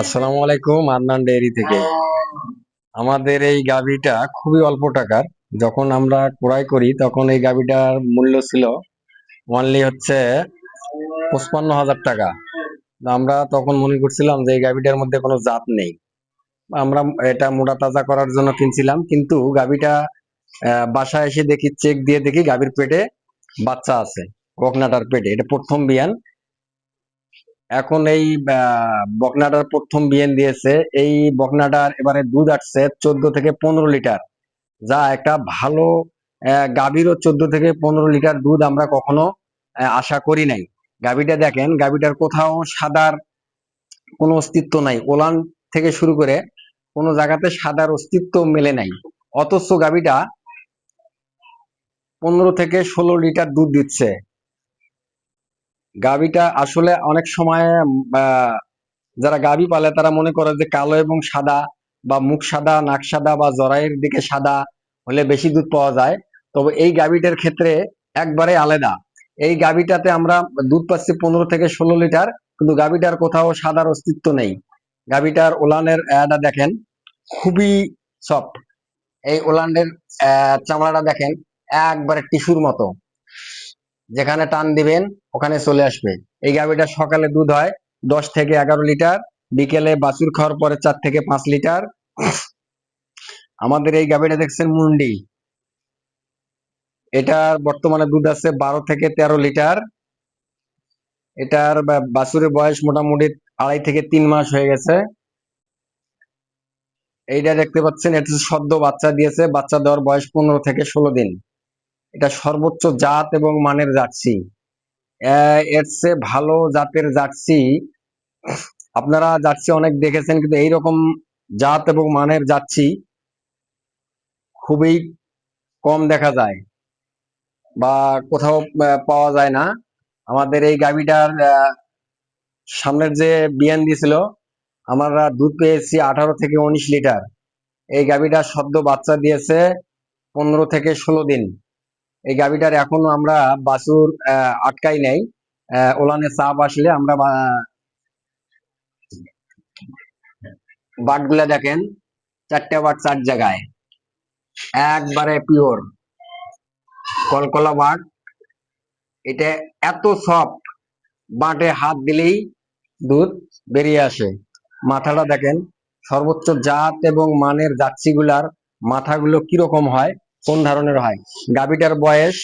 আসসালামু আলাইকুম আদনান ডেয়ারি থেকে। আমাদের এই গাভীটা খুবই অল্প টাকার। যখন আমরা ক্রয় করি তখন এই গাভীটার মূল্য ছিল অনলি হচ্ছে পঁচপান্ন হাজার টাকা। আমরা তখন মনে করছিলাম যে এই গাভীটার মধ্যে কোনো জাত নেই। আমরা এটা মোটা তাজা করার জন্য কিনছিলাম কিন্তু গাভীটা আহ, বাসায় এসে দেখি চেক দিয়ে দেখি গাভীর পেটে বাচ্চা আছে বকনাটার পেটে। এটা প্রথম বিয়ান। এখন এই বকনাটার প্রথম বিয়ান দিয়েছে। এই বকনাটার এবারে দুধ আসছে চোদ্দ থেকে পনেরো লিটার। যা একটা ভালো গাভীরও চোদ্দ থেকে পনেরো লিটার দুধ আমরা কখনো আশা করি নাই। গাভীটা দেখেন, গাভীটার কোথাও সাদার কোনো অস্তিত্ব নাই। ওলান থেকে শুরু করে কোনো জায়গাতে সাদার অস্তিত্ব মেলে নাই। অথচ গাভীটা পনেরো থেকে ষোলো লিটার দুধ দিচ্ছে। গাভীটা আসলে অনেক সময় যারা গাভী পালে তারা মনে করে যে কালো এবং সাদা বা মুখ সাদা নাক সাদা বা জরাইয়ের দিকে সাদা হলে বেশি দুধ পাওয়া যায়। তবে এই গাভীটার ক্ষেত্রে একবারে আলাদা। এই গাভীটাতে আমরা দুধ পাচ্ছি পনেরো থেকে ষোলো লিটার কিন্তু গাভীটার কোথাও সাদার অস্তিত্ব নেই। গাভীটার ওলানের আহ, দেখেন খুবই সফট। এই ওলানের চামড়াটা দেখেন একবারে টিস্যুর মতো। যেখানে টান দিবেন, ওখানে চলে আসবে। এই গাভীটা সকালে দুধ হয়, দশ থেকে এগারো লিটার, বিকেলে বাছুর খাওয়ার পরে চার থেকে পাঁচ লিটার। আমাদের এই গাভীটা দেখছেন মুন্ডি। এটার বর্তমানে দুধ আছে বারো থেকে তেরো লিটার। এটার বাছুরের বয়স মোটামুটি আড়াই থেকে তিন মাস হয়ে গেছে। এইটা দেখতে পাচ্ছেন, এটা সদ্য বাচ্চা দিয়েছে। বাচ্চা দেওয়ার বয়স পনেরো থেকে ষোলো দিন। এটা সর্বোচ্চ জাত এবং মানের জার্সি। এর চেয়ে ভালো জাতের জার্সি, আপনারা জার্সি অনেক দেখেছেন, কিন্তু এইরকম জাত এবং মানের জার্সি খুবই কম দেখা যায় বা কোথাও পাওয়া যায় না। আমাদের এই গাভীটার সামনের যে বিয়ান দিয়েছিল, আমরা দুধ পেয়েছি আঠারো থেকে উনিশ লিটার। এই গাভীটা সদ্য বাচ্চা দিয়েছে পনেরো থেকে ষোলো দিন। এই গাভীটার এখনও আমরা বাসুর আটকাই নাই। ওলানে চাপ আসলে আমরা বাটগুলা দেখেন, চারটে বাট চার জায়গায়। একবারে পিওর কলকলা বাট এটা এত সফট বাটে হাত দিলেই দুধ বেরিয়ে আসে। মাথাটা দেখেন, সর্বোচ্চ জাত এবং মানের জার্সিগুলার মাথাগুলো কীরকম হয়? কোন ধরনের হয়? গাভীটার বয়স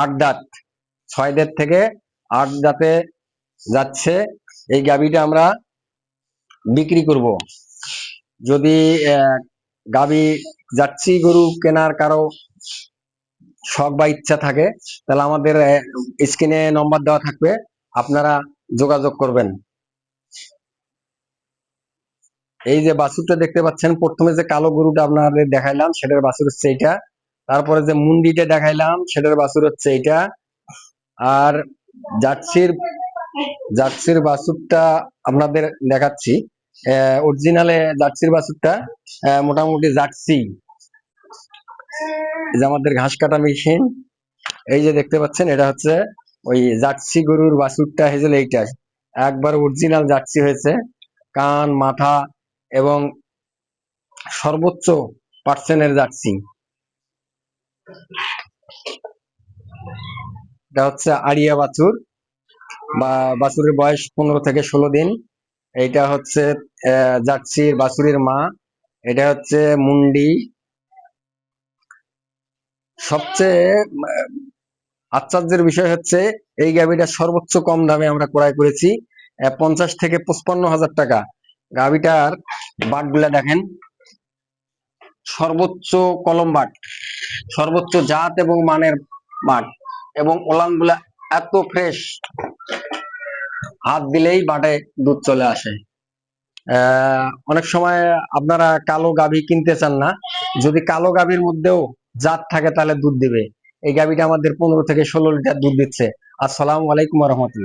আট দাঁত। ছয় দাঁত থেকে আট দাঁতে যাচ্ছে। এই গাভীটা আমরা বিক্রি করব। যদি গাভী যাচ্ছি গরু কেনার কারও শখ বা ইচ্ছা থাকে, তাহলে আমাদের স্ক্রিনে নম্বর দেওয়া থাকবে। আপনারা যোগাযোগ করবেন। এই যে বাছুরটা দেখতে পাচ্ছেন, প্রথমে যে কালো গরুটা আপনাদের দেখাইলাম, সেটার বাছুর হচ্ছে এইটা। তারপরে যে মুন্ডিটা দেখাইলাম, সেটার বাছুর হচ্ছে এইটা। আর জার্সির জার্সির বাছুরটা আপনাদের দেখাচ্ছি। অরিজিনালে জার্সির বাছুরটা মোটামুটি জার্সি। যে আমাদের ঘাস কাটা মেশিন। এই যে দেখতে পাচ্ছেন, এটা হচ্ছে ওই জার্সি গরুর বাছুরটা হয়েছিল এইটা। একবার অরিজিনাল জার্সি হয়েছে। কান, মাথা এবং সর্বোচ্চ পার্সেন্টের জার্সি এটা হচ্ছে আড়িয়া বাছুর। বা বাছুরের বয়স পনেরো থেকে ষোলো দিন। এইটা হচ্ছে জার্সির বাছুরের মা। এটা হচ্ছে মুন্ডি। সবচেয়ে আশ্চর্যের বিষয় হচ্ছে, এই গাভীটা সর্বোচ্চ কম দামে আমরা ক্রয় করেছি পঞ্চাশ থেকে পঁচপান্ন হাজার টাকা। গাভীটার বাটগুলা দেখেন। সর্বোচ্চ কলম বাট, সর্বোচ্চ জাত এবং মানের বাট এবং ওলানগুলা এত ফ্রেশ হাত দিলেই বাটে দুধ চলে আসে। অনেক সময় আপনারা কালো গাভী কিনতে চান না, যদি কালো গাভীর মধ্যেও জাত থাকে তাহলে দুধ দিবে। এই গাভীটা আমাদের পনেরো থেকে ষোলো লিটার দুধ দিচ্ছে। আসসালামু আলাইকুম রহমতুল্লাহ।